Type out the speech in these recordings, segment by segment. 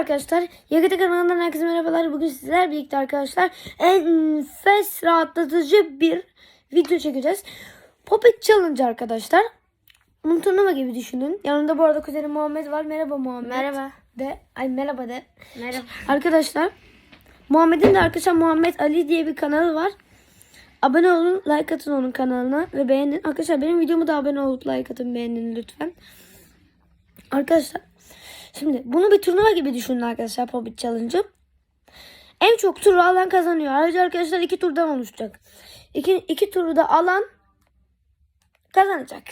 arkadaşlar. YGT kanalından herkese merhabalar. Bugün sizler birlikte arkadaşlar enfes rahatlatıcı bir video çekeceğiz. Poppet Challenge arkadaşlar. Bunun turnuva gibi düşünün. Yanında bu arada kuzenim Muhammed var. Merhaba Muhammed. Merhaba. De. Ay merhaba de. Merhaba. Arkadaşlar Muhammed'in de arkadaşlar Muhammed Ali diye bir kanalı var. Abone olun, like atın onun kanalına ve beğenin. Arkadaşlar benim videomu da abone olup like atın, beğenin lütfen. Arkadaşlar şimdi bunu bir turnuva gibi düşünün arkadaşlar Poppet Challenge'ı. En çok turu alan kazanıyor. Ayrıca arkadaşlar iki turdan oluşacak. İki, iki turu da alan kazanacak.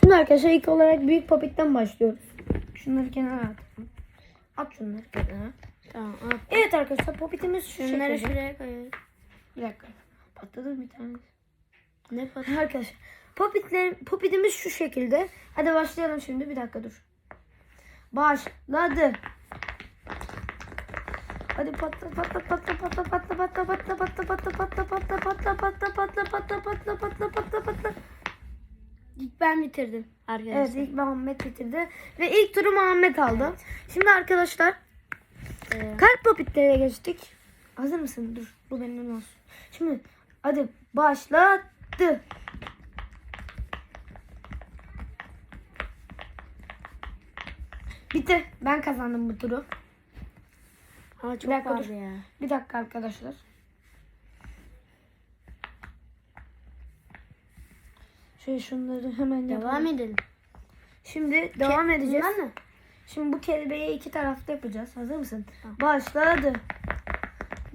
Şimdi arkadaşlar ilk olarak büyük Poppet'ten başlıyoruz. Şunları kenara atalım. At şunları kenara. Tamam. Al. Evet arkadaşlar Poppet'imiz şu Şunları şekilde. şuraya koyuyoruz. Bir dakika. Patladı bir tane. Ne pat? Arkadaşlar Poppet'ler, Poppet'imiz şu şekilde. Hadi başlayalım şimdi. Bir dakika dur. Başladı. Hadi patla patla patla patla patla patla patla patla patla patla patla patla patla patla patla patla patla patla patla İlk ben bitirdim Evet arkadaşlar. ilk Muhammed bitirdi. Ve ilk turu Muhammed aldı. Şimdi arkadaşlar Ee, kalp popütlere geçtik. Hazır mısın? Dur bu benim olsun. Şimdi hadi başladı. Bitti. Ben kazandım bu turu. ama çok dakika vardı dur. ya. Bir dakika arkadaşlar. Şöyle şunları hemen Devam yapalım. edelim. Şimdi devam edeceğiz. Mı? Şimdi bu kelebeği iki tarafta yapacağız. Hazır mısın? Tamam. Başladı.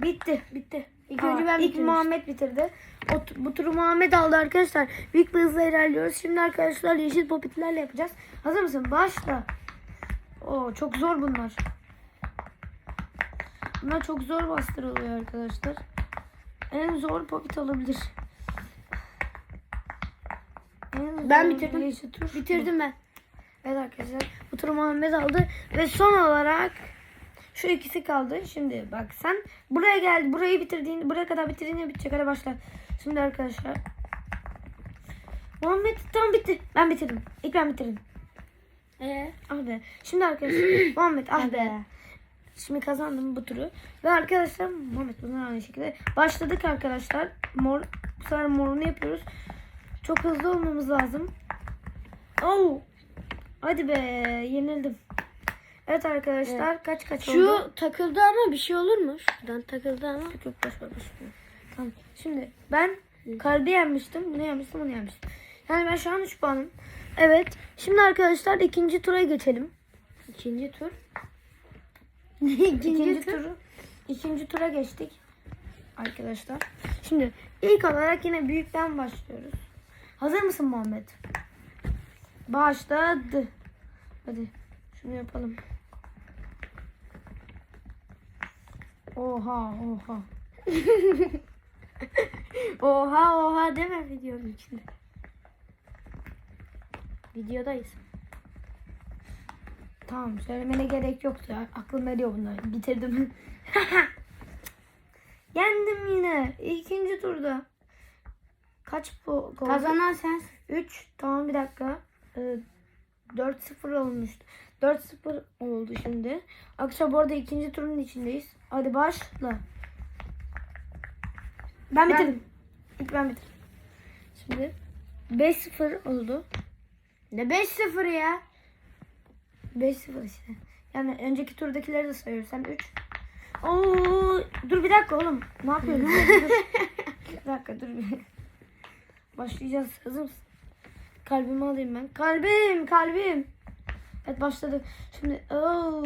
Bitti. Bitti. İlk Aa, önce ben ilk bitirmiştim. Muhammed bitirdi. O, bu turu Muhammed aldı arkadaşlar. Büyük bir hızla ilerliyoruz. Şimdi arkadaşlar yeşil popitlerle yapacağız. Hazır mısın? Başla. Oo çok zor bunlar. Bunlar çok zor bastırılıyor arkadaşlar. En zor popit olabilir. En Ben bitirdim. Bitirdim ben. Evet arkadaşlar bu turu Muhammed aldı ve son olarak şu ikisi kaldı. Şimdi bak sen buraya geldi. Burayı bitirdiğinde buraya kadar bitirdiğinde bitecek. Hadi başla. Şimdi arkadaşlar Muhammed tam bitti. Ben bitirdim. İlk ben bitirdim. Ee? Ah be. Şimdi arkadaşlar Muhammed ah be. Şimdi kazandım bu turu. Ve arkadaşlar Muhammed bunlar aynı şekilde. Başladık arkadaşlar. Mor, bu sefer morunu yapıyoruz. Çok hızlı olmamız lazım. Oh. Hadi be yenildim. Evet arkadaşlar kaç kaç oldu? Şu takıldı ama bir şey olur mu? Şuradan takıldı ama. Çok boş ver, boş ver. Tamam. Şimdi ben kalbi yenmiştim. Bunu yenmiştim, bunu yenmiştim. Yani ben şu an 3 puanım. Evet. Şimdi arkadaşlar ikinci tura geçelim. İkinci tur. İkinci, turu. ikinci tura geçtik. Arkadaşlar. Şimdi ilk olarak yine büyükten başlıyoruz. Hazır mısın Muhammed? Başladı. Hadi şunu yapalım. Oha oha. Oha oha deme videonun içinde. Videodayız. Tamam söylemene gerek yoktu ya. Aklım eriyor bunlar. Bitirdim. Yendim yine. İkinci turda. Kaç bu? Kazanan sensin. 3. Tamam bir dakika. Ee, 4-0 olmuştu. 4-0 oldu şimdi. Akşam bu arada ikinci turun içindeyiz. Hadi başla. Ben bitirdim. İlk ben bitirdim. Şimdi 5-0 oldu. Ne 5-0 ya? 5-0 işte. Yani önceki turdakileri de sayıyorum. Sen 3. Oo, dur bir dakika oğlum. Ne yapıyorsun? dur. Bir dakika dur bir. Başlayacağız. Hazır mısın? Kalbimi alayım ben. Kalbim, kalbim. Evet başladı. Şimdi oo,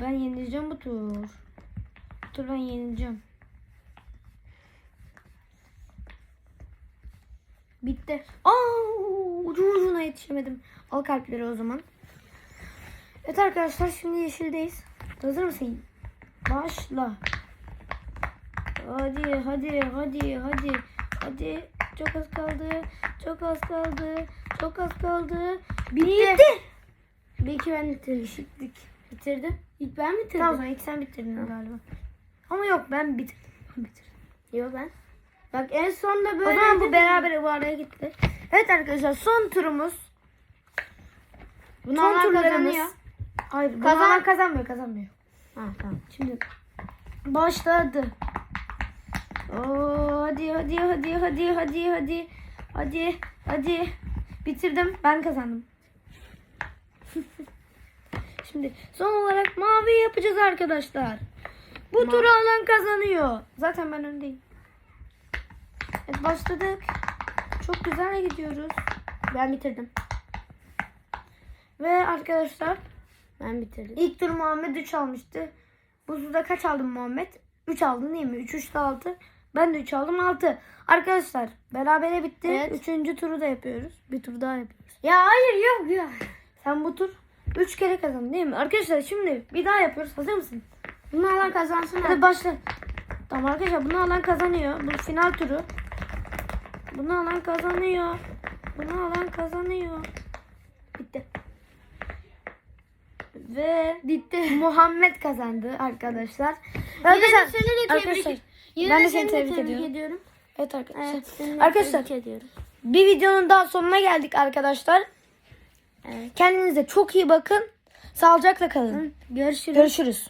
ben yenileceğim bu tur. Bu tur ben yenileceğim. Bitti. Oo, ucu ucuna yetişemedim. Al kalpleri o zaman. Evet arkadaşlar şimdi yeşildeyiz. Hazır mısın? Başla. Hadi hadi hadi hadi. Hadi. Çok az kaldı. Çok az kaldı. Çok az kaldı. Bitti. Belki ben bitirmişim. Bitirdim. İlk ben bitirdim. Tamam ilk sen bitirdin galiba. Ama yok ben bitirdim. Ben bitirdim. Yok ben. Bak en sonunda O böyle. zaman bu beraber bu araya gitti. Evet arkadaşlar son turumuz. Bunu son turlarımız. kazanıyor. Hayır bunu Kazan- alan kazanmıyor kazanmıyor. Ha tamam. Şimdi başladı. Oo, hadi hadi hadi hadi hadi hadi hadi hadi bitirdim ben kazandım. Şimdi son olarak mavi yapacağız arkadaşlar. Bu turu alan kazanıyor. Zaten ben öndeyim. Evet başladık. Çok güzel gidiyoruz. Ben bitirdim. Ve arkadaşlar Ben bitirdim. İlk tur Muhammed 3 almıştı. Bu turda kaç aldın Muhammed? 3 aldın değil mi? 3 3'te 6. Ben de 3 aldım 6. Arkadaşlar berabere bitti. Evet. Üçüncü turu da yapıyoruz. Bir tur daha yapıyoruz. Ya hayır yok ya. Sen bu tur 3 kere kazandın değil mi? Arkadaşlar şimdi bir daha yapıyoruz. Hazır mısın? Bunu alan kazansın Hadi abi. başla. Tamam arkadaşlar bunu alan kazanıyor. Bu final turu. Bunu alan kazanıyor. Bunu alan kazanıyor. Bitti. Ve Bitti. Muhammed kazandı arkadaşlar. Arkadaşlar, seni de tebrik, arkadaşlar, yine ben de seni tebrik tebrik ediyorum. ediyorum. Evet arkadaşlar. Evet, seni de Arkadaşlar tebrik ediyorum. bir videonun daha sonuna geldik arkadaşlar. Evet. Kendinize çok iyi bakın. Sağlıcakla kalın. Görüşürüz. Görüşürüz.